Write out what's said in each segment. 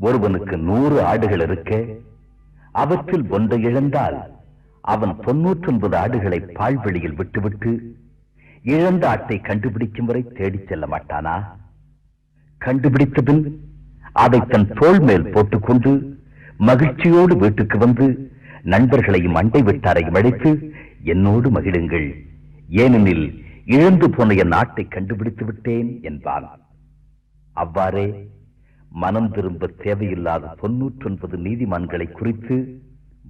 ஒருவனுக்கு நூறு ஆடுகள் இருக்க அவற்றில் ஒன்றை இழந்தால் அவன் தொன்னூற்றொன்பது ஆடுகளை பால்வெளியில் விட்டுவிட்டு இழந்த ஆட்டை கண்டுபிடிக்கும் வரை தேடிச் செல்ல மாட்டானா? கண்டுபிடித்தபின் அதை தன் தோல் மேல் போட்டுக்கொண்டு மகிழ்ச்சியோடு வீட்டுக்கு வந்து நண்பர்களையும் அண்டை விட்டாரையும் அழைத்து என்னோடு மகிழுங்கள். ஏனெனில் இழந்து போன என் நாட்டை கண்டுபிடித்து விட்டேன் என்பான். அவ்வாறே மனம் திரும்ப தேவையில்லாத தொன்னூற்றொன்பது நீதிமான்களை குறித்து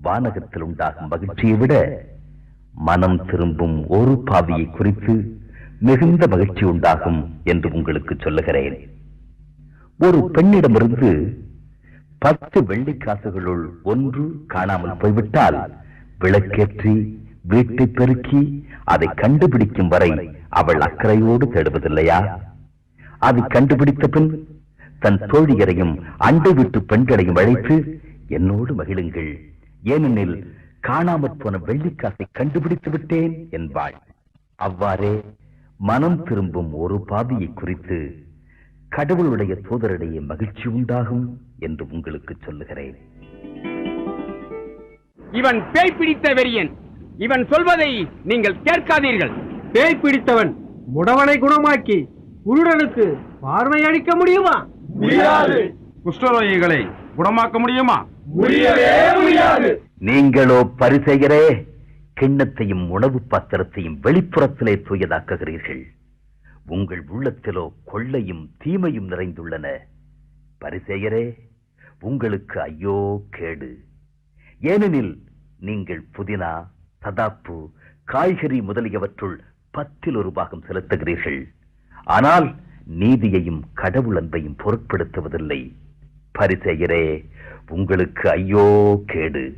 வானகத்தில் உண்டாகும் மகிழ்ச்சியை விட மனம் திரும்பும் ஒரு பாவியை குறித்து மிகுந்த மகிழ்ச்சி உண்டாகும் என்று உங்களுக்கு சொல்லுகிறேன். ஒரு பெண்ணிடமிருந்து பத்து வெள்ளிக் காசுகளுள் ஒன்று காணாமல் போய்விட்டால் விளக்கேற்றி வீட்டை பெருக்கி அதை கண்டுபிடிக்கும் வரை அவள் அக்கறையோடு தேடுவதில்லையா? அது கண்டுபிடித்த பின் தன் தோழியரையும் அண்டை வீட்டு பெண்களையும் அழைத்து என்னோடு மகிழுங்கள். ஏனெனில் காணாமற் போன வெள்ளிக்காசை கண்டுபிடித்து விட்டேன் என்பாள். அவ்வாறே மனம் திரும்பும் ஒரு பாவியை குறித்து கடவுளுடைய தூதரிடையே மகிழ்ச்சி உண்டாகும் என்று உங்களுக்கு சொல்லுகிறேன். இவன் பேய் பிடித்த வெறியன். இவன் சொல்வதை நீங்கள் கேட்காதீர்கள். பேய் பிடித்தவன் முடவனை குணமாக்கி குருடனுக்கு பார்வை அளிக்க முடியுமா? முடியாது. குஷ்டரோகிகளை குணமாக்க முடியுமா? முடியவே முடியாது. நீங்களோ பரிசெயரே கிண்ணத்தையும் உணவு பாத்திரத்தையும் வெளிப்புறத்திலே தூயதாக்குகிறீர்கள். உங்கள் உள்ளத்திலோ கொள்ளையும் தீமையும் நிறைந்துள்ளன. பரிசெயரே உங்களுக்கு ஐயோ கேடு. ஏனெனில் நீங்கள் புதினா சதாப்பு காய்கறி முதலியவற்றுள் பத்தில் ஒரு பாகம் செலுத்துகிறீர்கள். ஆனால் நீதியையும் கடவுள் அன்பையும் பொருட்படுத்துவதில்லை. பரிசெயரே உங்களுக்கு ஐயோ கேடு.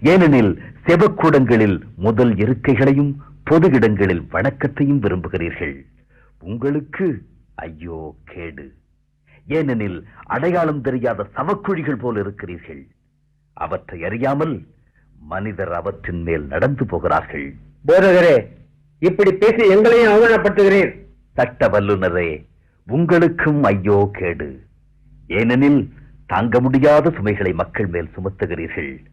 ஏனெனில் செவக்கூடங்களில் முதல் இருக்கைகளையும் பொது இடங்களில் வணக்கத்தையும் விரும்புகிறீர்கள். உங்களுக்கு ஐயோ கேடு. ஏனெனில் அடையாளம் தெரியாத சவக்குழிகள் போல் இருக்கிறீர்கள். அவற்றை அறியாமல் மனிதர் அவற்றின் மேல் நடந்து போகிறார்கள். போதகரே இப்படி பேசி எங்களையும் அவமானப்படுத்துகிறீர். சட்ட வல்லுனரே உங்களுக்கும் ஐயோ கேடு. ஏனெனில் தாங்க முடியாத சுமைகளை மக்கள் மேல் சுமத்துகிறீர்கள்.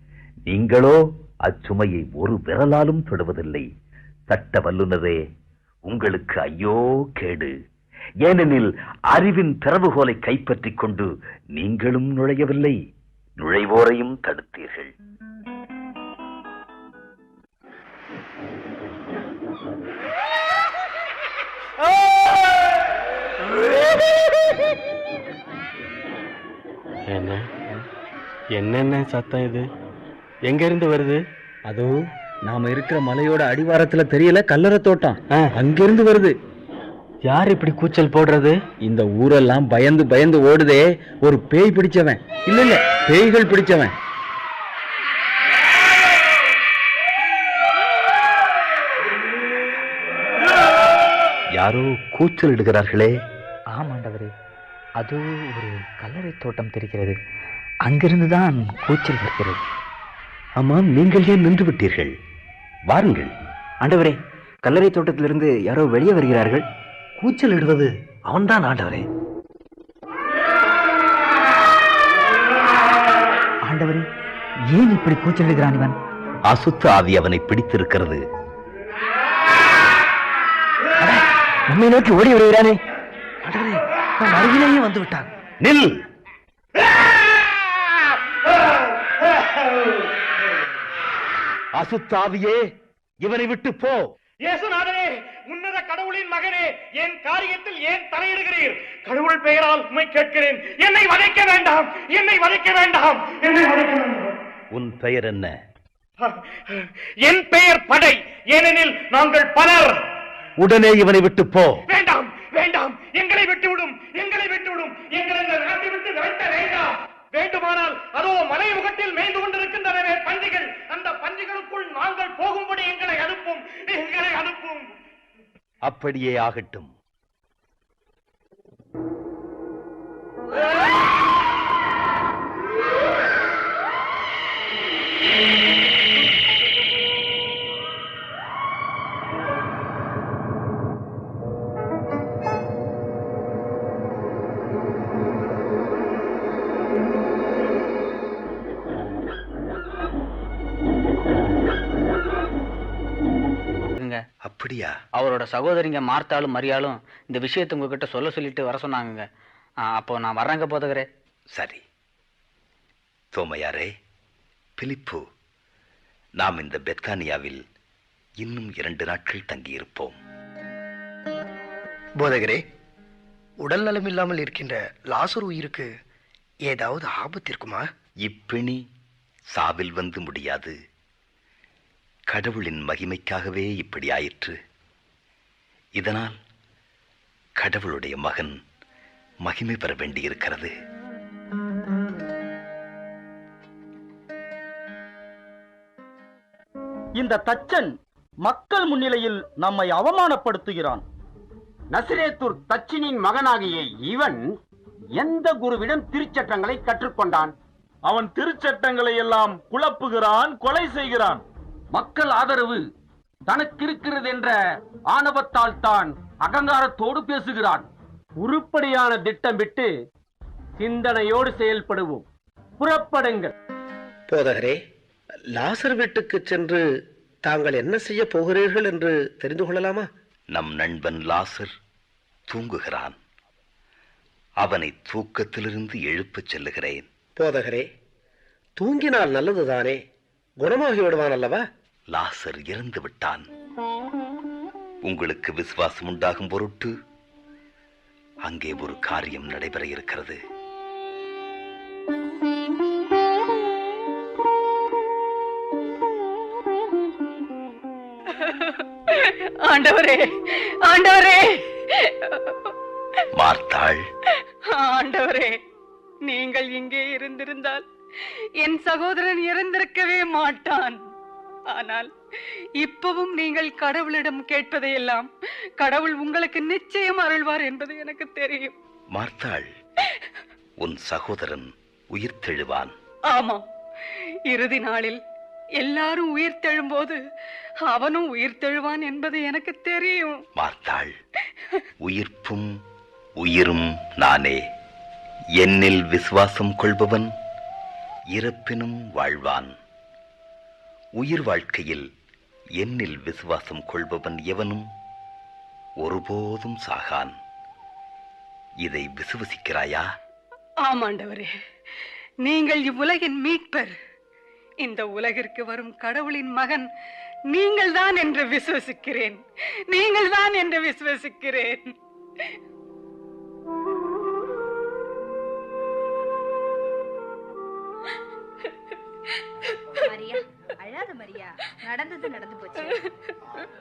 நீங்களோ அச்சுமையை ஒரு விரலாலும் தொடுவதில்லை. சட்ட வல்லுநரே உங்களுக்கு ஐயோ கேடு. ஏனெனில் அறிவின் திறவுகோலை கைப்பற்றிக் கொண்டு நீங்களும் நுழையவில்லை. நுழைவோரையும் தடுத்தீர்கள். என்ன? என்னென்ன சத்தம் இது? எங்க இருந்து வருது? அதோ நாம இருக்கிற மலையோட அடிவாரத்துல தெரியல கல்லற தோட்டம். அங்கிருந்து வருது. யார் இப்படி கூச்சல் போடுறது? இந்த ஊரெல்லாம் பயந்து பயந்து ஓடுதே. ஒரு பேய் பிடிச்சவன். இல்ல இல்ல பேய்கள் பிடிச்சவன். யாரோ கூச்சலிடுகிறார்களே ஆமாண்டவரே. அது ஒரு கல்லறை தோட்டம் தெரிகிறது. அங்கிருந்து தான் கூச்சல் வருகிறது. ஆமாம் நீங்கள் ஏன் நின்று விட்டீர்கள்? வாருங்கள். ஆண்டவரே கல்லறை தோட்டத்திலிருந்து யாரோ வெளியே வருகிறார்கள். கூச்சல் இடுவது அவன்தான் ஆண்டவரே. ஆண்டவரே ஏன் இப்படி கூச்சல் இடுகிறான் இவன்? அசுத்த ஆவி அவனை பிடித்திருக்கிறது. நம்மை நோக்கி ஓடி வருகிறானே. அருகிலேயே வந்து விட்டான். நில். அசுத்த ஆவியே இவனை விட்டு போ. இயேசுநாதனே உன்னத கடவுளின் மகனே என் காரியத்தில் ஏன் தலையிடுகிறீர்? கடவுள் பெயரால் உண்மை கேட்கிறேன். என்னை வதைக்க வேண்டாம். என்னை வதைக்க வேண்டாம். என்னை வதைக்க வேண்டாம். உன் பெயர் என்ன? என் பெயர் படை. ஏனெனில் நாங்கள் பலர். உடனே இவனை விட்டு போ. வேண்டாம். வேண்டாம். எங்களை விட்டுவிடும். எங்களை விட்டுவிடும். எங்களை இந்த நாட்டை விட்டு விரட்ட வேண்டாம். வேண்டுமானால் அதோ மலை முகத்தில் மேய்ந்து கொண்டிருக்கின்றனவே பன்றிகள். அந்த பன்றிகளுக்குள் நாங்கள் போகும்படி எங்களை அனுப்பும். எங்களை அனுப்பும். அப்படியே ஆகட்டும். அப்படியா? அவரோட சகோதரிங்க மார்த்தாலும் மரியாளும் இந்த விஷயத்தை உங்ககிட்ட சொல்ல சொல்லிட்டு வர சொன்னாங்கங்க. ஆ, அப்போ நான் வர்றேங்க போதகரே. சரி. தோமையாரே பிலிப்பு நாம் இந்த பெத்தானியாவில் இன்னும் இரண்டு நாட்கள் தங்கியிருப்போம். போதகரே உடல் நலம் இல்லாமல் இருக்கின்ற லாசர் உயிருக்கு ஏதாவது ஆபத்து இருக்குமா இப்பிணி சாவில் வந்து முடியாது. கடவுளின் மகிமைக்காகவே இப்படி ஆயிற்று இதனால் கடவுளுடைய மகன் மகிமை பெற வேண்டியிருக்கிறது. இந்த தச்சன் மக்கள் முன்னிலையில் நம்மை அவமானப்படுத்துகிறான். நசிரேத்தூர் தச்சினின் மகனாகிய இவன் எந்த குருவிடம் திருச்சட்டங்களை கற்றுக்கொண்டான்? அவன் திருச்சட்டங்களை எல்லாம் குழப்புகிறான் கொலை செய்கிறான். மக்கள் ஆதரவு தனக்கு இருக்கிறது என்ற ஆணவத்தால் தான் அகங்காரத்தோடு பேசுகிறான். உருப்படியான திட்டம் விட்டு சிந்தனையோடு செயல்படுவோம். புறப்படுங்கள். போதகரே லாசர் வீட்டுக்கு சென்று தாங்கள் என்ன செய்ய போகிறீர்கள் என்று தெரிந்து கொள்ளலாமா? நம் நண்பன் லாசர் தூங்குகிறான். அவனை தூக்கத்திலிருந்து எழுப்பச் செல்லுகிறேன். போதகரே தூங்கினால் நல்லதுதானே? குணமாகி விடுவான் அல்லவா? லாசர் இறந்து விட்டான். உங்களுக்கு விசுவாசம் உண்டாகும் பொருட்டு அங்கே ஒரு காரியம் நடைபெற இருக்கிறது. ஆண்டவரே ஆண்டவரே. மார்த்தாள். ஆண்டவரே நீங்கள் இங்கே இருந்திருந்தால் என் சகோதரன் இறந்திருக்கவே மாட்டான். ஆனால் இப்பவும் நீங்கள் கடவுளிடம் கேட்பதையெல்லாம் கடவுள் உங்களுக்கு நிச்சயம் அருள்வார் என்பது எனக்கு தெரியும். மார்த்தாள் உன் சகோதரன் உயிர்த்தெழுவான் ஆமாம் இறுதி நாளில் எல்லாரும் உயிர் தெழும்போது அவனும் உயிர் தெழுவான் என்பது எனக்கு தெரியும். மார்த்தாள் உயிர்ப்பும் உயிரும் நானே. என்னில் விசுவாசம் கொள்பவன் இறப்பினும் வாழ்வான். உயிர் வாழ்க்கையில் என்னில் விசுவாசம் கொள்பவன் எவனும்? ஒருபோதும் சாகான். இதை விசுவசிக்கிறாயா? ஆமாண்டவரே நீங்கள் இவ்வுலகின் மீட்பர். இந்த உலகிற்கு வரும் கடவுளின் மகன் நீங்கள்தான் என்று விசுவசிக்கிறேன். நீங்கள்தான் என்று விசுவசிக்கிறேன். மரியா. அழாத மரியா நடந்தது நடந்து போச்சு.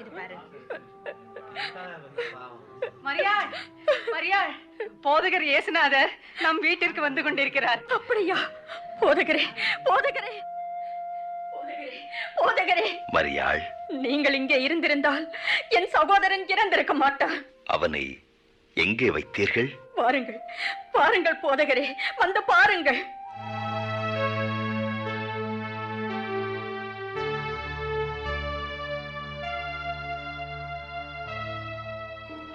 இது பாரு. மரியாள் மரியாள். போதகர் இயேசுநாதர் நம் வீட்டிற்கு வந்து கொண்டிருக்கிறார். அப்படியா? போதகரே போதகரே. போதகரே போதகரே. மரியாள். நீங்கள் இங்கே இருந்திருந்தால் என் சகோதரன் இறந்திருக்க மாட்டான். அவனை எங்கே வைத்தீர்கள்? பாருங்கள் பாருங்கள் போதகரே வந்து பாருங்கள்.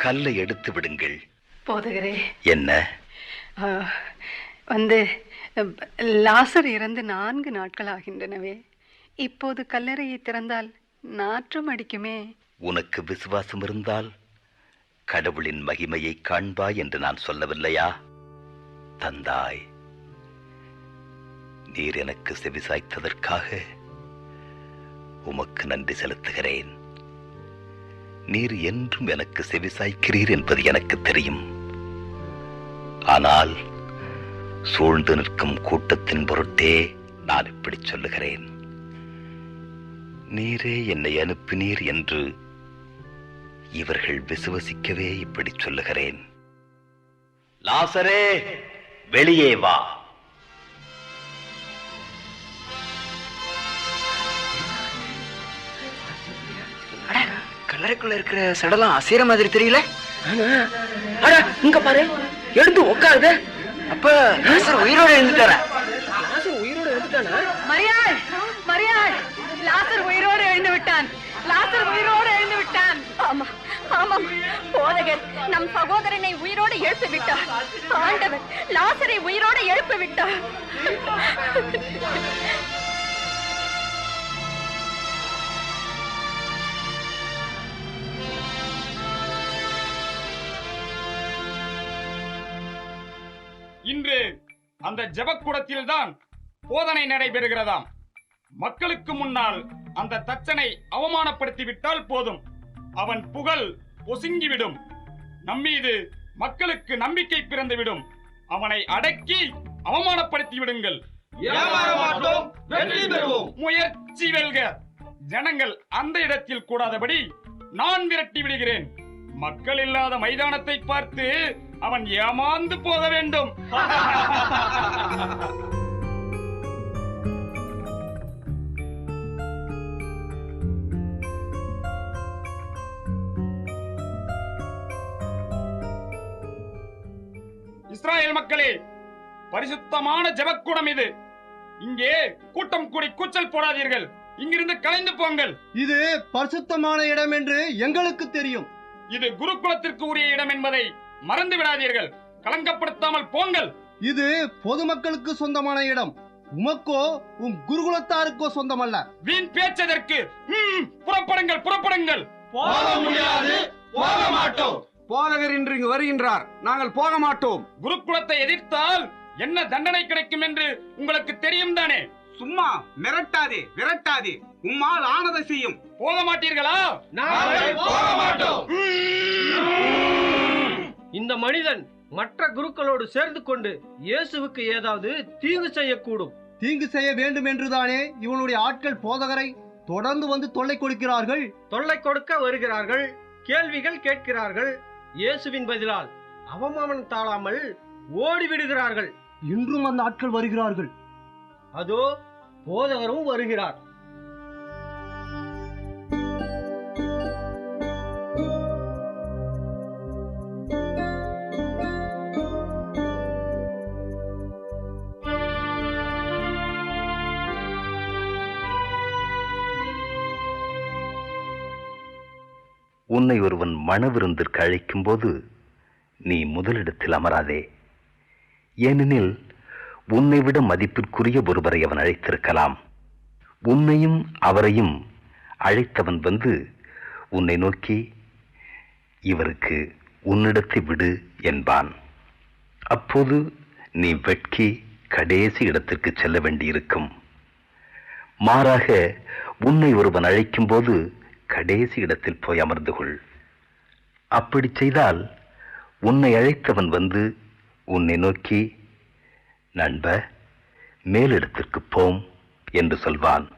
கல்லை எடுத்து விடுங்கள். போதகரே. என்ன? வந்து லாசர் இறந்து நான்கு நாட்கள் ஆகின்றனவே. இப்போது கல்லறையை திறந்தால் நாற்றம் அடிக்குமே. உனக்கு விசுவாசம் இருந்தால் கடவுளின் மகிமையை காண்பாய் என்று நான் சொல்லவில்லையா? தந்தாய் நீர் எனக்கு செவிசாய்த்ததற்காக உமக்கு நன்றி செலுத்துகிறேன். நீர் என்றும் எனக்கு செவிசாய்க்கிறீர் என்பது எனக்கு தெரியும். ஆனால் சூழ்ந்து நிற்கும் கூட்டத்தின் பொருட்டே நான் இப்படி சொல்லுகிறேன். நீரே என்னை அனுப்பினீர் என்று இவர்கள் விசுவசிக்கவே இப்படி சொல்லுகிறேன். லாசரே வெளியே வா. கல்லறைக்குள்ள இருக்கிற சடலம் அசைற மாதிரி தெரியல. அட இங்க பாரு. எழுந்து உட்காருது அப்ப லாசர் உயிரோட எழுந்துட்டாரா? லாசர் உயிரோட எழுந்துட்டானா? மரியாள் மரியாள். லாசர் உயிரோடு எழுந்து விட்டான். லாசர் உயிரோடு எழுந்து விட்டான். ஆமா ஆமாம் போதகர் நம் சகோதரனை உயிரோடு எழுப்பி விட்டார். ஆண்டவர் லாசரை உயிரோடு எழுப்பி விட்டார். இன்று அந்த ஜெபக்கூடத்தில்தான் போதனை நடைபெறுகிறதாம். மக்களுக்கு முன்னால் அந்த தச்சனை அவமானப்படுத்தி விட்டால் போதும். அவன் புகழ் பொசுங்கிவிடும் நம்மீது மக்களுக்கு நம்பிக்கை பிறந்துவிடும். அவனை அடக்கி அவமானப்படுத்தி விடுங்கள் முயற்சி வெல்க. ஜனங்கள் அந்த இடத்தில் கூடாதபடி நான் விரட்டி விடுகிறேன். மக்கள் இல்லாத மைதானத்தை பார்த்து அவன் ஏமாந்து போக வேண்டும். இஸ்ராயேல் மக்களே பரிசுத்தமான ஜெபக்கூடம் இது. இங்கே கூட்டம் கூடி கூச்சல் போடாதீர்கள். இங்கிருந்து கலைந்து போங்கள். இது பரிசுத்தமான இடம் என்று எங்களுக்கு தெரியும். இது குருகுலத்திற்கு உரிய இடம் என்பதை மறந்து விடாதீர்கள். கலங்கப்படுத்தாமல் போங்கள். இது பொதுமக்களுக்கு சொந்தமான இடம். உமக்கோ உன் குருகுலத்தாருக்கோ சொந்தமல்ல. வீண் பேச்சதற்கு ம், புறப்படுங்கள் புறப்படுங்கள். போக முடியாது போக மாட்டோம். போதகர் இன்று இங்கு வருகின்றார். நாங்கள் போக மாட்டோம். குருகுலத்தை எதிர்த்தால் என்ன தண்டனை கிடைக்கும் என்று உங்களுக்கு தெரியும் தானே? சும்மா மிரட்டாதே விரட்டாதே. உம்மால் ஆனதை செய்யும். போக மாட்டீர்களா? போக மாட்டோம். இந்த மனிதன் மற்ற குருக்களோடு சேர்ந்து கொண்டு இயேசுவுக்கு ஏதாவது தீங்கு செய்யக்கூடும். தீங்கு செய்ய வேண்டும் என்றுதானே இவனுடைய ஆட்கள் போதகரை தொடர்ந்து வந்து தொல்லை கொடுக்கிறார்கள்? தொல்லை கொடுக்க வருகிறார்கள் கேள்விகள் கேட்கிறார்கள் இயேசுவின் பதிலால் அவமானம் தாழாமல் ஓடிவிடுகிறார்கள். இன்றும் அந்த ஆட்கள் வருகிறார்கள். அதோ போதகரும் வருகிறார். உன்னை ஒருவன் மனவிருந்திற்கு அழைக்கும் போது நீ முதலிடத்தில் அமராதே. ஏனெனில் உன்னை விட மதிப்பிற்குரிய ஒருவரை அவன் அழைத்திருக்கலாம். உன்னையும் அவரையும் அழைத்தவன் வந்து உன்னை நோக்கி இவருக்கு உன்னிடத்தை விடு என்பான். அப்போது நீ வெட்கி கடைசி இடத்திற்கு செல்ல வேண்டியிருக்கும். மாறாக உன்னை ஒருவன் அழைக்கும்போது கடைசி இடத்தில் போய் அமர்ந்து கொள். அப்படி செய்தால் உன்னை அழைத்தவன் வந்து உன்னை நோக்கி நண்ப மேலிடத்திற்கு போம் என்று சொல்வான்.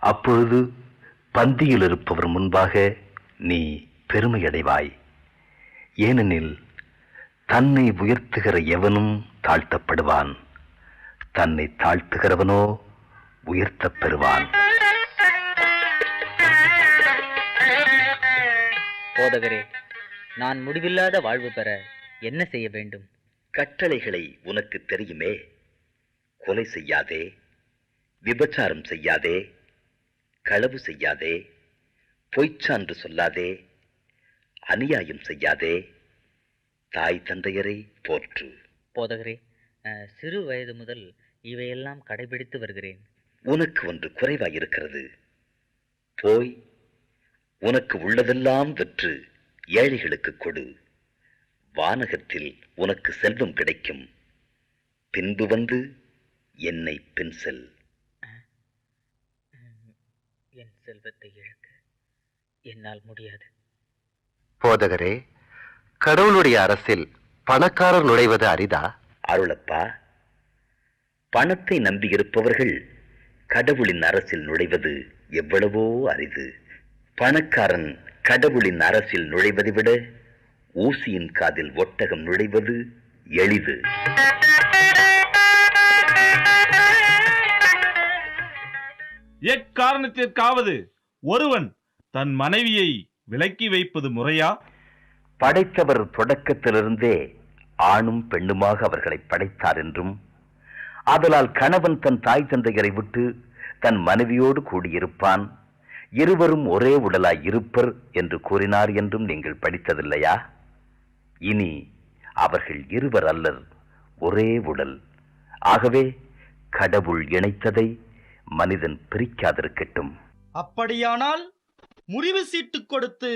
அப்பொழுது பந்தியில் இருப்பவர் முன்பாக நீ பெருமையடைவாய். ஏனெனில் தன்னை உயர்த்துகிற எவனும் தாழ்த்தப்படுவான். தன்னை தாழ்த்துகிறவனோ உயர்த்தப் பெறுவான். போதகரே நான் முடிவில்லாத வாழ்வு பெற என்ன செய்ய வேண்டும்? கட்டளைகளை உனக்கு தெரியுமே. கொலை செய்யாதே விபச்சாரம் செய்யாதே களவு செய்யாதே பொய்ச்சான்று சொல்லாதே அநியாயம் செய்யாதே. தாய் தந்தையரை போற்று. போதகரே சிறு வயது முதல் இவையெல்லாம் கடைபிடித்து வருகிறேன். உனக்கு ஒன்று குறைவாயிருக்கிறது. போய் உனக்கு உள்ளதெல்லாம் விற்று ஏழைகளுக்கு கொடு. வானகத்தில் உனக்கு செல்வம் கிடைக்கும். பின்பு வந்து என்னை பின் செல். என் செல்வத்தை இழக்க என்னால் முடியாது. போதகரே கடவுளுடைய அரசில் பணக்காரர் நுழைவது அரிதா? அருளப்பா. பணத்தை நம்பியிருப்பவர்கள் கடவுளின் அரசில் நுழைவது எவ்வளவோ அரிது. பணக்காரன் கடவுளின் அரசில் நுழைவதை விட ஊசியின் காதில் ஒட்டகம் நுழைவது எளிது. எக்காரணத்திற்காவது ஒருவன் தன் மனைவியை விலக்கி வைப்பது முறையா? படைத்தவர் தொடக்கத்திலிருந்தே ஆணும் பெண்ணுமாக அவர்களை படைத்தார் என்றும் ஆதலால் கணவன் தன் தாய் தந்தையரை விட்டு தன் மனைவியோடு கூடியிருப்பான். இருவரும் ஒரே உடலாய் இருப்பர் என்று கூறினார் என்றும் நீங்கள் படித்ததில்லையா? இனி அவர்கள் இருவர் அல்லர் ஒரே உடல். ஆகவே கடவுள் இணைத்ததை மனிதன் பிரிக்காதிருக்கட்டும். அப்படியானால் முறிவு சீட்டு கொடுத்து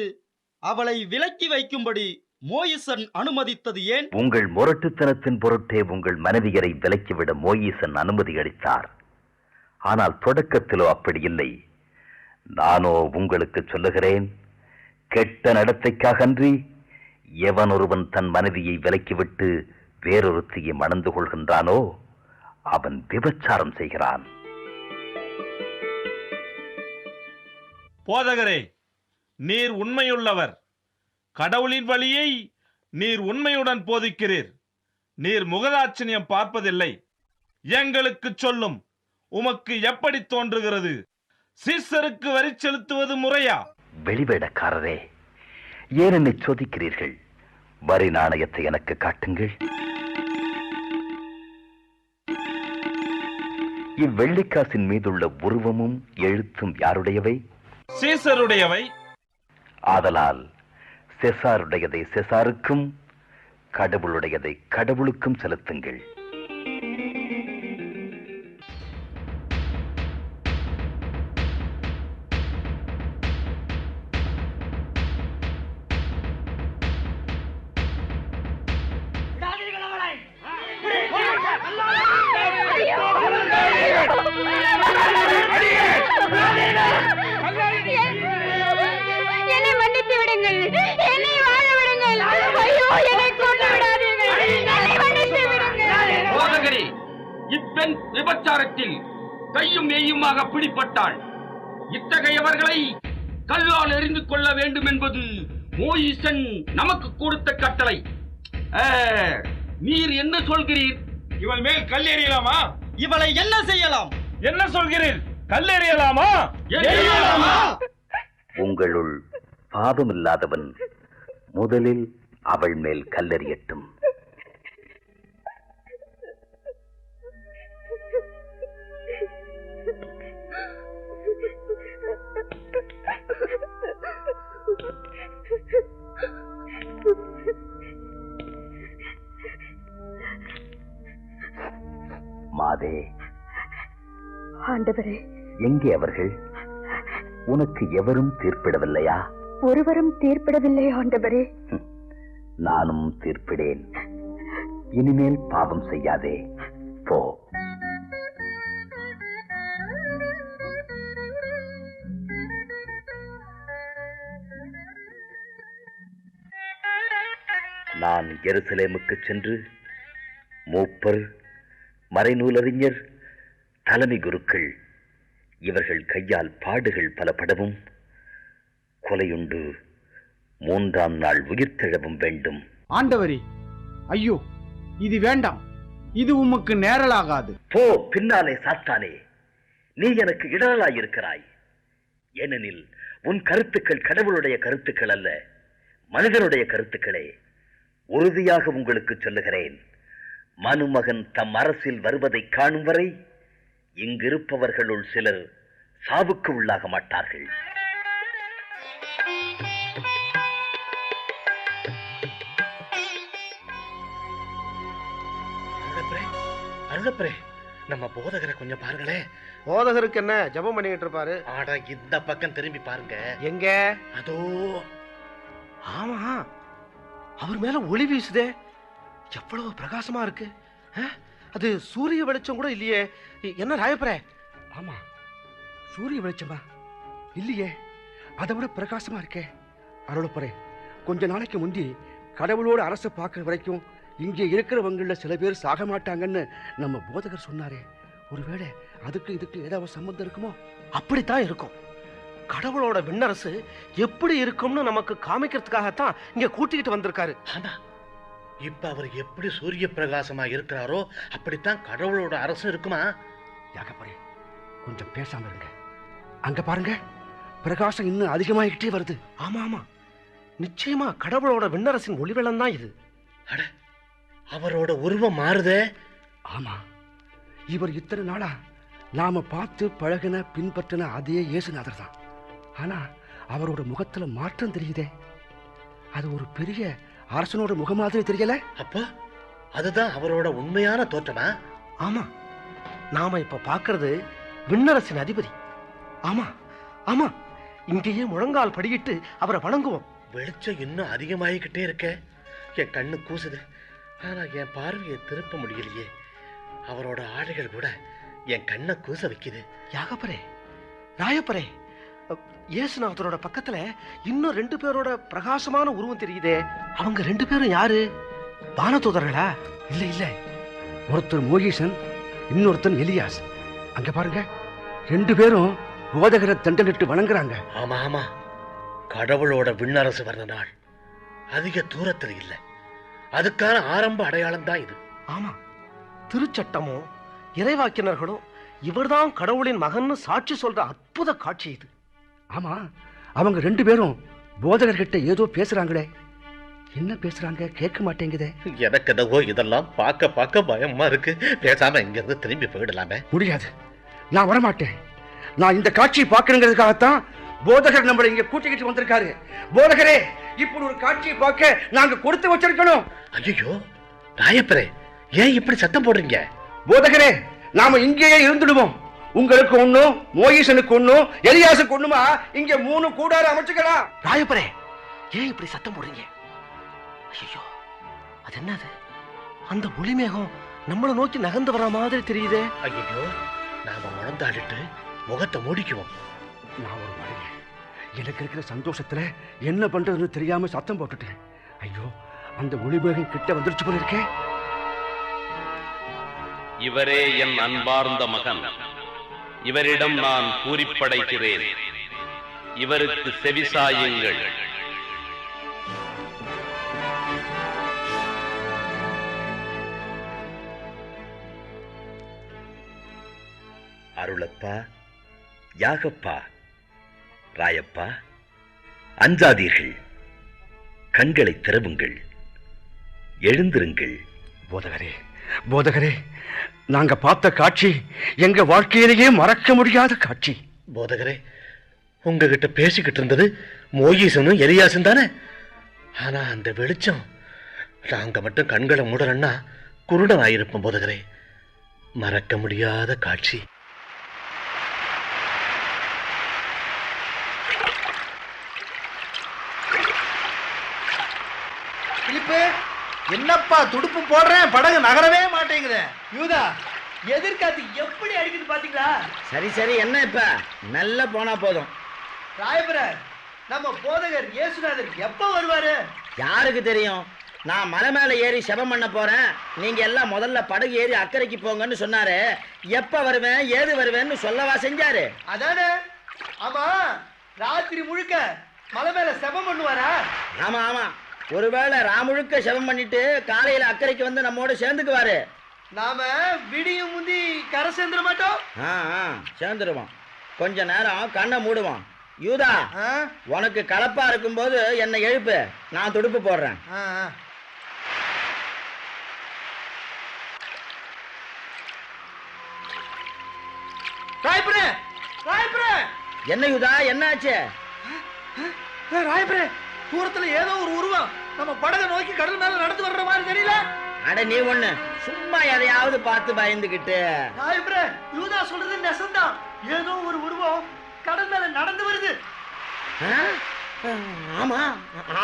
அவளை விலக்கி வைக்கும்படி மோயிசன் அனுமதித்தது ஏன்? உங்கள் முரட்டுத்தனத்தின் பொருட்டே உங்கள் மனைவியரை விலக்கிவிட மோயிசன் அனுமதி அளித்தார். ஆனால் தொடக்கத்திலோ அப்படி இல்லை. நானோ உங்களுக்கு சொல்லுகிறேன். கெட்ட நடத்தைக்காகன்றி எவன் ஒருவன் தன் மனைவியை விலக்கிவிட்டு வேறொருத்தியை மணந்து கொள்கின்றானோ அவன் விபச்சாரம் செய்கிறான். போதகரே நீர் உண்மையுள்ளவர். கடவுளின் வழியை நீர் உண்மையுடன் போதிக்கிறீர். நீர் முகதாட்சணியம் பார்ப்பதில்லை. எங்களுக்கு சொல்லும் உமக்கு எப்படி தோன்றுகிறது? சீசருக்கு வரி செலுத்துவது முறையா? வெளிவேடக்காரரே ஏன் என்னை சோதிக்கிறீர்கள்? வரி நாணயத்தை எனக்கு காட்டுங்கள். இவ்வெள்ளிக்காசின் மீதுள்ள உருவமும் எழுத்தும் யாருடையவை? சீசருடையவை. ஆதலால் செசாருடையதை செசாருக்கும் கடவுளுடையதை கடவுளுக்கும் செலுத்துங்கள். இப்பெண் விபச்சாரத்தில் கையும் மெய்யுமாக பிடிபட்டாள். இத்தகையவர்களை கல்லால் எறிந்து கொள்ள வேண்டும் என்பது மோயிசன் நமக்கு கொடுத்த கட்டளை. நீர் என்ன சொல்கிறீர்? இவள் மேல் கல் எறியலாமா? இவளை என்ன செய்யலாம்? என்ன சொல்கிறீர்? கல் எறியலாமா? எறியலாமா? உங்களுள் பாவமில்லாதவன் முதலில் அவள் மேல் கல்லெறியட்டும் மாதே ஆண்டவரே. எங்கே அவர்கள்? உனக்கு எவரும் தீர்ப்பிடவில்லையா? ஒருவரும் தீர்ப்பிடவில்லை ஆண்டவரே. நானும் தீர்ப்பிடேன். இனிமேல் பாவம் செய்யாதே. போ. நான் எருசலேமுக்கு சென்று மூப்பர் மறைநூலறிஞர் தலைமை குருக்கள். இவர்கள் கையால் பாடுகள் பல படவும் கொலையுண்டு. மூன்றாம் நாள் உயிர்த்தெழவும் வேண்டும். ஆண்டவரே ஐயோ இது வேண்டாம். இது உமக்கு நேரலாகாது. போ பின்னாலே சாத்தானே. நீ எனக்கு இடரலாயிருக்கிறாய் ஏனெனில் உன் கருத்துக்கள் கடவுளுடைய கருத்துக்கள் அல்ல மனிதனுடைய கருத்துக்களே. உறுதியாக உங்களுக்கு சொல்லுகிறேன். மனுமகன் தம் அரசில் வருவதை காணும் வரை இங்கிருப்பவர்களுள் சிலர் சாவுக்கு உள்ளாக மாட்டார்கள். அருளப்பரே நம்ம போதகரை கொஞ்சம் பாருங்களேன் போதகருக்கு என்ன ஜெபம் பண்ணிக்கிட்டு இருப்பாரு? ஆடா இந்த பக்கம் திரும்பி பாருங்க. எங்க? அதோ. ஆமா. அவர் மேல ஒளி வீசுதே. எவ்வளவு பிரகாசமா இருக்கு? அது சூரிய வெளிச்சம் கூட இல்லையே. என்ன ராயப்பரே? ஆமா. சூரிய வெளிச்சமா? இல்லையே. அதை விட பிரகாசமா இருக்கே. அருளப்பறே கொஞ்ச நாளைக்கு முந்தி கடவுளோட அரசை பார்க்குற வரைக்கும் இங்கே இருக்கிறவங்கள சில பேர் சாக மாட்டாங்கன்னு நம்ம போதகர் சொன்னாரே. ஒருவேளை அதுக்கு இதுக்கு ஏதாவது சம்மந்தம் இருக்குமோ? அப்படித்தான் இருக்கும். கடவுளோட விண்ணரசு எப்படி இருக்கும்னு நமக்கு காமிக்கிறதுக்காகத்தான் இங்க கூட்டிக்கிட்டு வந்திருக்காரு. ஆமா இப்ப அவர் எப்படி சூரிய பிரகாசமா இருக்கிறாரோ அப்படித்தான் கடவுளோட அரசு இருக்குமா? யாகப்பறே கொஞ்சம் பேசாம இருங்க. அங்க பாருங்க பிரகாசம் இன்னும் அதிகமாகிட்டே வருது. ஆமா ஆமா. நிச்சயமா கடவுளோட விண்ணரசின் ஒளிவெளம் தான் இது. அவரோட உருவம் மாறுதே. ஆமா. இவர் இத்தனை நாளா நாம பார்த்து பழகின பின்பற்றின அதே இயேசுநாதர் தான். ஆனா அவரோட முகத்துல மாற்றம் தெரியுதே. அது ஒரு பெரிய அரசனோட முகம் மாதிரி தெரியல? அப்போ அதுதான் அவரோட உண்மையான தோற்றமா? ஆமா. நாம இப்ப பார்க்கிறது விண்ணரசின் அதிபதி. ஆமா ஆமா. இங்கேயே முழங்கால் படியிட்டு அவரை வணங்குவோம். வெளிச்சம் இன்னும் அதிகமாகிக்கிட்டே இருக்க. என் கண்ணு கூசுது. ஆனா என் பார்வையை திருப்ப முடியலையே. அவரோட ஆடைகள் கூட என் கண்ணை கூச வைக்குது. யாகப்பரே ராயப்பரே இயேசுநாதரோட பக்கத்துல இன்னும் ரெண்டு பேரோட பிரகாசமான உருவம் தெரியுதே. அவங்க ரெண்டு பேரும் யாரு? வானதூதர்களா? இல்ல இல்ல. ஒருத்தர் மோகீசன் இன்னொருத்தன் எலியாஸ். அங்க பாருங்க. ரெண்டு பேரும் போதகரை தண்டனிட்டு வணங்குறாங்க. ஆமா ஆமா. கடவுளோட விண்ணரசு வர்ற நாள். அதிக தூரத்தில் இல்லை. அதுக்கான ஆரம்ப அடையாளம் தான் இது. ஆமா. திருச்சட்டமும் இறைவாக்கினர்களும் இவர்தான் கடவுளின் மகன்னு சாட்சி சொல்ற அற்புத காட்சி இது. ஆமா அவங்க ரெண்டு பேரும் போதகர்கிட்ட ஏதோ பேசுறாங்களே. என்ன பேசுறாங்க? கேட்க மாட்டேங்குதே. எனக்கு என்னவோ இதெல்லாம் பார்க்க பார்க்க பயமா இருக்கு. பேசாம இங்க இருந்து திரும்பி போயிடலாமே. முடியாது. நான் வரமாட்டேன். நான் இந்த காட்சியை பார்க்கணுங்கிறதுக்காகத்தான் போதகர் நம்மளை இங்க கூட்டிக்கிட்டு வந்திருக்காரு. போதகரே இப்படி ஒரு காட்சியை பார்க்க நாங்க கொடுத்து வச்சிருக்கணும். ஐயோ ராயப்பரே ஏன் இப்படி சத்தம் போடுறீங்க? போதகரே நாம இங்கேயே இருந்துடுவோம். உங்களுக்கு ஒண்ணும் மோயிசனுக்கு ஒண்ணும் எலியாசுக்கு ஒண்ணுமா? இங்க மூணு கூடார அமைச்சுக்கலாம். ராயப்பரே ஏன் இப்படி சத்தம் போடுறீங்க? ஐயோ அது என்னது? அந்த ஒளிமேகம் நம்மளை நோக்கி நகர்ந்து வர மாதிரி தெரியுதே. ஐயோ நாம முழந்தாடிட்டு முகத்தை மூடிக்குவோம். நான் ஒரு மழைங்க எனக்கு இருக்கிற சந்தோஷத்துல என்ன பண்றதுன்னு தெரியாம சத்தம் போட்டுட்டேன். ஐயோ அந்த ஒளிமேகம் கிட்ட வந்துருச்சு போல இருக்கே. இவரே என் அன்பார்ந்த மகன். இவரிடம் நான் பூரிப்படைகிறேன் இவருக்கு செவிசாயுங்கள். அருளப்பா யாகப்பா ராயப்பா அஞ்சாதீர்கள். கண்களை திறவுங்கள். எழுந்திருங்கள். போதகரே போதகரே நாங்க பார்த்த காட்சி எங்க வாழ்க்கையிலேயே மறக்க முடியாத காட்சி. போதகரே உங்ககிட்ட பேசிக்கிட்டு இருந்தது மோயிசனும் எலியாசும் தானே? ஆனா அந்த வெளிச்சம் நாங்க மட்டும் கண்களை மூடலன்னா குருடன் ஆயிருப்போம் போதகரே. மறக்க முடியாத காட்சி பிலிப்பு என்னப்பா துடுப்பு போடுறேன் படகு நகரவே மாட்டேங்குது. யூதா எதிர்காத்து எப்படி அடிக்குது பாத்தீங்களா? சரி சரி என்ன இப்ப? மெல்ல போனா போதும். ராயபுர நம்ம போதகர் இயேசுநாதர் எப்ப வருவாரு? யாருக்கு தெரியும்? நான் மலை மேல ஏறி செபம் பண்ண போறேன். நீங்க எல்லாம் முதல்ல படகு ஏறி அக்கறைக்கு போங்கன்னு சொன்னாரு. எப்ப வருவேன் ஏது வருவேன்னு சொல்லவா செஞ்சாரு? அதானே? ஆமா ராத்திரி முழுக்க மலை மேல செபம் பண்ணுவாரா? ஆமா ஆமா. ஒருவேளை ராமுழுக்க செபம் பண்ணிட்டு காலையில அக்கறைக்கு வந்து நம்மோட சேர்ந்துக்குவாரு. நாம விடியும் முந்தி கரை சேர்ந்துட மாட்டோம்? ஆ ஆ சேர்ந்துருவான் கொஞ்ச நேரம் கண்ணை மூடுவான் யூதா உனக்கு கலப்பா இருக்கும்போது என்னை எழுப்பு. நான் துடுப்பு போடுறேன். என்ன யூதா என்னாச்சு ராயபுரே தூரத்துல ஏதோ ஒரு உருவம். நம்ம படகை நோக்கி கடல் மேல நடந்து வர்ற மாதிரி தெரியல? அட நீ ஒண்ணு. சும்மா எதையாவது பார்த்து பயந்துகிட்டு. யூதா சொல்றது நெசந்தான். ஏதோ ஒரு உருவம் கடல் மேல நடந்து வருது? ஆமா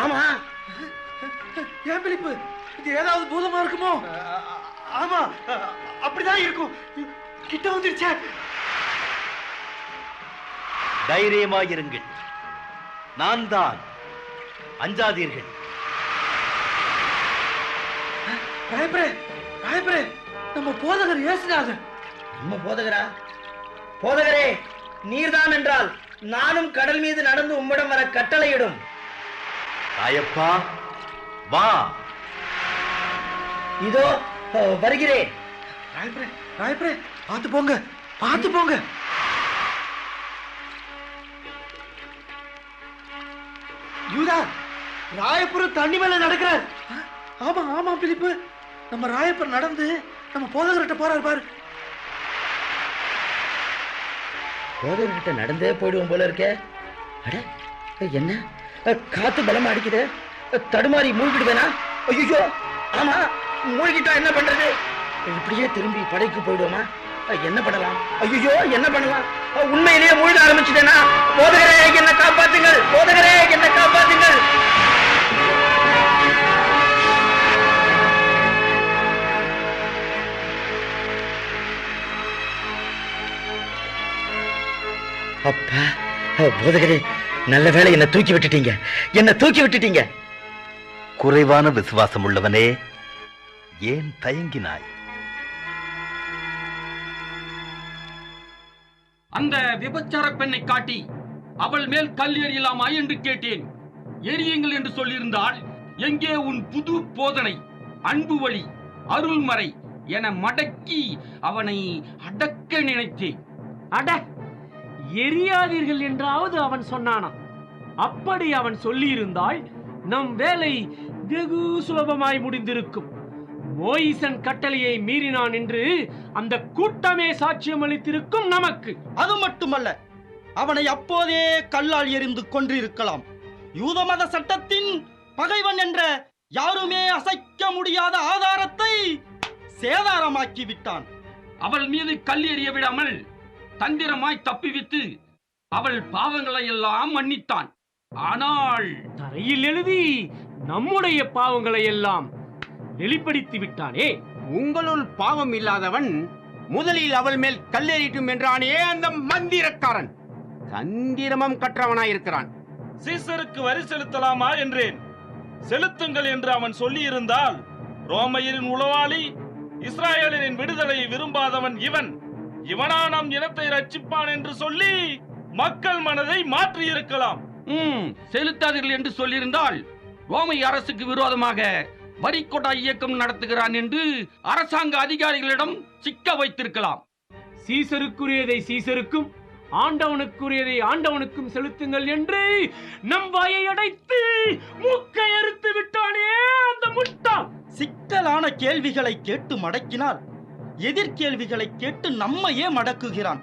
ஆமா. ஏன் பிலிப்பு இது ஏதாவது பூதமா இருக்குமோ? ஆமா அப்படிதான் இருக்கும். கிட்ட வந்துருச்சே. தைரியமாயிருங்கள். நான் தான் அஞ்சாதீர்கள். ராயபுரே ராயபுரே நம்ம போதகர் இயேசுநாதர். நம்ம போதகரா? போதகரே நீர்தான் என்றால் நானும் கடல் மீது நடந்து உம்மிடம் வர கட்டளையிடும். ராயப்பா வா. இதோ வருகிறேன். ராயபுரே ராயபுரே பார்த்து போங்க பார்த்து போங்க. யூதா ராயபுரம் தண்ணி மேல நடக்கிறார். ஆமா ஆமா பிலிப்பு. நம்ம ராயப்பர் நடந்து நம்ம போதகர்கிட்ட போறாரு பாரு. போதகர்கிட்ட நடந்தே போயிடுவோம் போல இருக்கே. அட என்ன? காத்து பலமா அடிக்குது. தடுமாறி மூழ்கிடுவேனா? ஐயோ ஆமா மூழ்கிட்டா என்ன பண்றது? இப்படியே திரும்பி படைக்கு போயிடுவோமா? என்ன பண்ணலாம்? ஐயோ என்ன பண்ணலாம்? உண்மையிலேயே மூழ்க ஆரம்பிச்சுட்டேனா? போதகரே என்ன காப்பாத்துங்கள். போதகரே என்ன காப்பாத்துங்கள். அப்பா போதகரே நல்ல வேளை என்ன தூக்கி விட்டுட்டீங்க. என்ன தூக்கி விட்டுட்டீங்க. குறைவான விசுவாசம் உள்ளவனே ஏன் தயங்கினாய்? அந்த விபச்சார பெண்ணை காட்டி அவள் மேல் கல் எறியலாமா என்று கேட்டேன். எரியுங்கள் என்று சொல்லியிருந்தால் எங்கே உன் புது போதனை அன்பு வழி அருள்மறை என மடக்கி அவனை அடக்க நினைத்தேன். அட! எரியாதீர்கள் என்றாவது அவன் சொன்னானாம். அப்படி அவன் சொல்லியிருந்தால் நம் வேலை வெகு சுலபமாய் முடிந்திருக்கும். மோயிசன் கட்டளையை மீறினான் என்று அந்த கூட்டமே சாட்சியம் அளித்திருக்கும் நமக்கு. அது மட்டுமல்ல அவனை அப்போதே கல்லால் எறிந்து கொன்றிருக்கலாம். யூத மத சட்டத்தின் பகைவன் என்ற யாருமே அசைக்க முடியாத ஆதாரத்தை சேதாரமாக்கி விட்டான். அவள் மீது கல் எறிய விடாமல் தந்திரமாய் தப்பிவித்து அவள் பாவங்களை எல்லாம் மன்னித்தான். ஆனால் தரையில் எழுதி நம்முடைய பாவங்களை எல்லாம் வெளிப்படுத்தி விட்டானே? உங்களுள் பாவம் இல்லாதவன் முதலில் அவள் மேல் கல்லெறிட்டும் என்றானே அந்த மந்திரக்காரன். தந்திரமம் கற்றவனாயிருக்கிறான். சீசருக்கு வரி செலுத்தலாமா என்றேன். செலுத்துங்கள் என்று அவன் சொல்லியிருந்தால் ரோமையரின் உளவாளி இஸ்ராயலின் விடுதலையை விரும்பாதவன் இவன். இவனா நம் இனத்தை ரட்சிப்பான் என்று சொல்லி மக்கள் மனதை மாற்றி இருக்கலாம் ம் செலுத்தாதீர்கள் என்று சொல்லியிருந்தால் ரோமை அரசுக்கு விரோதமாக வரிக்கொடா இயக்கம் நடத்துகிறான் என்று அரசாங்க அதிகாரிகளிடம் சிக்க வைத்திருக்கலாம். சீசருக்குரியதை சீசருக்கும் ஆண்டவனுக்குரியதை ஆண்டவனுக்கும் செலுத்துங்கள் என்று நம் வாயை அடைத்து மூக்கை அறுத்து விட்டானே அந்த முட்டாள். சிக்கலான கேள்விகளை கேட்டு மடக்கினால் எதிர்கேள்விகளை கேட்டு நம்மையே மடக்குகிறான்.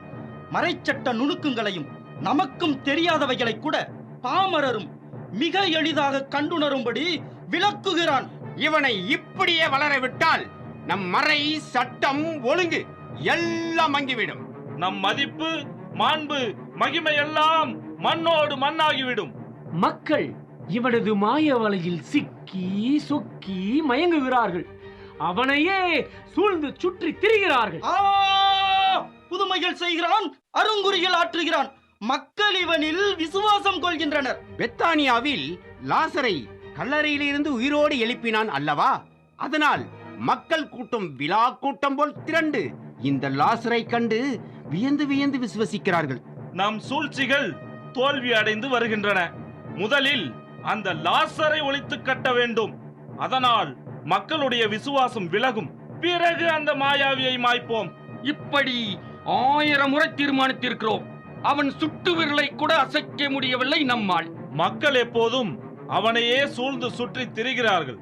மறைச்சட்ட நுணுக்கங்களையும் நமக்கும் தெரியாதவைகளை கூட பாமரரும் மிக எளிதாக கண்டுணரும்படி விளக்குகிறான். இவனை இப்படியே வளர விட்டால் நம் மறை சட்டம் ஒழுங்கு எல்லாம் மங்கிவிடும். நம் மதிப்பு மாண்பு மகிமை எல்லாம் மண்ணோடு மண்ணாகிவிடும். மக்கள் இவனது மாய வலையில் சிக்கி சொக்கி மயங்குகிறார்கள். அவனையே சூழ்ந்து சுற்றி திரிகிறார்கள். ஆ புதுமைகள் செய்கிறான் அருங்குறிகள் ஆற்றுகிறான். மக்கள் இவனில் விசுவாசம் கொள்கின்றனர். பெத்தானியாவில் லாசரை கல்லறையிலிருந்து உயிரோடு எழுப்பினான் அல்லவா? அதனால் மக்கள் கூட்டம் விழா கூட்டம் போல் திரண்டு இந்த லாசரை கண்டு வியந்து வியந்து விசுவசிக்கிறார்கள். நம் சூழ்ச்சிகள் தோல்வி அடைந்து வருகின்றன. முதலில் அந்த லாசரை ஒழித்து கட்ட வேண்டும். அதனால் மக்களுடைய விசுவாசம் விலகும். பிறகு அந்த மாயாவியை மாய்ப்போம். இப்படி ஆயிரம் முறை தீர்மானித்திருக்கிறோம். அவன் சுட்டு விரலை கூட அசைக்க முடியவில்லை நம்மால். மக்கள் எப்போதும் அவனையே சூழ்ந்து சுற்றி திரிகிறார்கள்.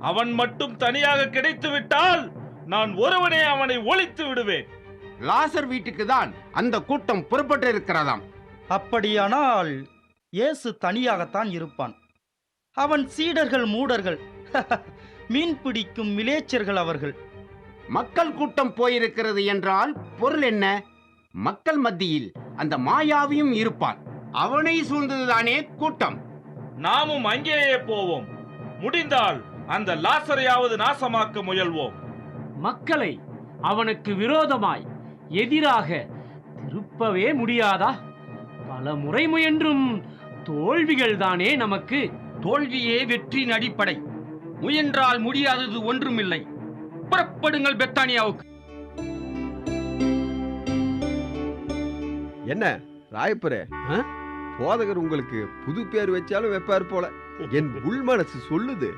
அவன் மட்டும் தனியாக கிடைத்து விட்டால் நான் ஒருவனே அவனை ஒழித்து விடுவேன். லாசர் வீட்டுக்கு தான் அந்த கூட்டம் புறப்பட்டு இருக்கிறதாம் அப்படியானால் இயேசு தனியாகத்தான் இருப்பான். அவன் சீடர்கள் மூடர்கள். மீன் பிடிக்கும் மிலேச்சர்கள் அவர்கள். மக்கள் கூட்டம் போயிருக்கிறது என்றால் பொருள் என்ன? மக்கள் மத்தியில் அந்த மாயாவியும் இருப்பான். அவனை சூழ்ந்ததுதானே கூட்டம். நாமும் அங்கேயே போவோம். முடிந்தால் அந்த லாசரையாவது நாசமாக்க முயல்வோம். மக்களை அவனுக்கு விரோதமாய் எதிராக திருப்பவே முடியாதா? பல முறை முயன்றும் தோல்விகள் தானே நமக்கு. தோல்வியே வெற்றியின் அடிப்படை. முயன்றால் முடியாதது ஒன்றுமில்லை. புறப்படுங்கள் பெத்தானியாவுக்கு. என்ன ராயப்பரே? போதகர் உங்களுக்கு புது பேர் வச்சாலும் வைப்பார் போல. என் உள் மனசு சொல்லுது.